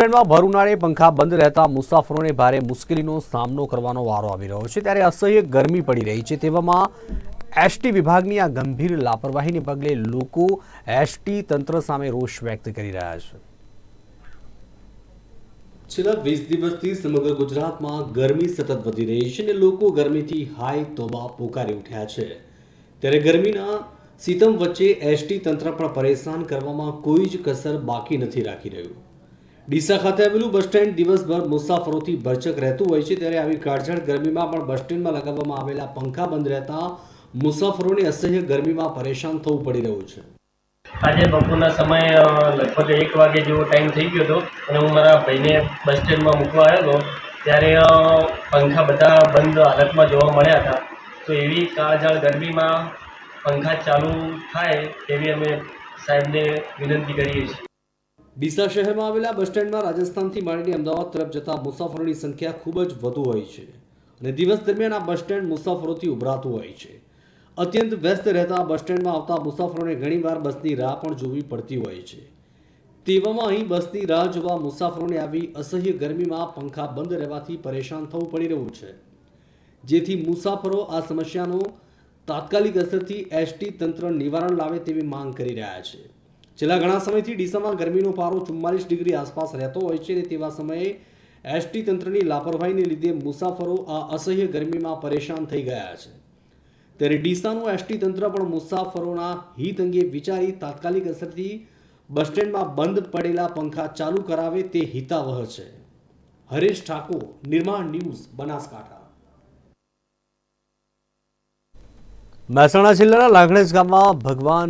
સ્ટેન્ડમાં ભર ઉનાળે પંખા બંધ રહેતા મુસાફરોને ભારે મુશ્કેલીનો સામનો કરવાનો વારો આવી રહ્યો છે. ત્યારે અસહ્ય ગરમી પડી રહી છે. તેવામાં એસટી વિભાગની આ ગંભીર લાપરવાહીને પગલે લોકો એસટી તંત્ર સામે રોષ વ્યક્ત કરી રહ્યા છે. છેલ્લા વીસ દિવસથી સમગ્ર ગુજરાતમાં ગરમી સતત વધી રહી છે અને લોકો ગરમીથી હાય તોબા પોકારી ઉઠ્યા છે. ત્યારે ગરમીના સીતમ વચ્ચે એસટી તંત્ર પણ પરેશાન કરવામાં કોઈ જ કસર બાકી નથી રાખી રહ્યું. ડીસા ખાતે આવેલું બસ સ્ટેન્ડ દિવસભર મુસાફરોથી ભરચક રહેતું હોય છે. ત્યારે આવી કાળઝાળ ગરમીમાં પણ બસ સ્ટેન્ડમાં લગાવવામાં આવેલા પંખા બંધ રહેતા મુસાફરોને અસહ્ય ગરમીમાં પરેશાન થવું પડી રહ્યું છે. આજે બપોરના સમયે લગભગ એક વાગે જેવો ટાઈમ થઈ ગયો હતો અને હું મારા ભાઈને બસ સ્ટેન્ડમાં મૂકવા આવ્યો હતો ત્યારે પંખા બધા બંધ હાલતમાં જોવા મળ્યા હતા. તો એવી કાળઝાળ ગરમીમાં પંખા ચાલુ થાય તેવી અમે સાહેબને વિનંતી કરીએ છીએ. ડીસા શહેરમાં આવેલા બસ સ્ટેન્ડમાં રાજસ્થાનથી માંડીને અમદાવાદ તરફ જતા મુસાફરોની સંખ્યા ખૂબ જ વધુ હોય છે અને દિવસ દરમિયાન આ બસ સ્ટેન્ડ મુસાફરોથી ઉભરાતું હોય છે. અત્યંત વ્યસ્ત રહેતા બસ સ્ટેન્ડમાં આવતા મુસાફરોને ઘણીવાર બસની રાહ પણ જોવી પડતી હોય છે. તેવામાં અહીં બસની રાહ જોવા મુસાફરોને આવી અસહ્ય ગરમીમાં પંખા બંધ રહેવાથી પરેશાન થવું પડી રહ્યું છે. જેથી મુસાફરો આ સમસ્યાનો તાત્કાલિક અસરથી એસટી તંત્ર નિવારણ લાવે તેવી માંગ કરી રહ્યા છે. છેલ્લા ઘણા સમયથી ડીસામાં ગરમીનો પારો ચુમ્માલીસ ડિગ્રી આસપાસ રહેતો હોય છે અને તેવા સમયે એસટી તંત્રની લાપરવાહીને લીધે મુસાફરો આ અસહ્ય ગરમીમાં પરેશાન થઈ ગયા છે. ત્યારે ડીસાનું એસટી તંત્ર પણ મુસાફરોના હિત અંગે વિચારી તાત્કાલિક અસરથી બસ સ્ટેન્ડમાં બંધ પડેલા પંખા ચાલુ કરાવે તે હિતાવહ છે. હરેશ ઠાકોર, નિર્માણ ન્યૂઝ, બનાસકાંઠા. મહેસાણા જિલ્લાના લાગણેજ ગામમાં ભગવાન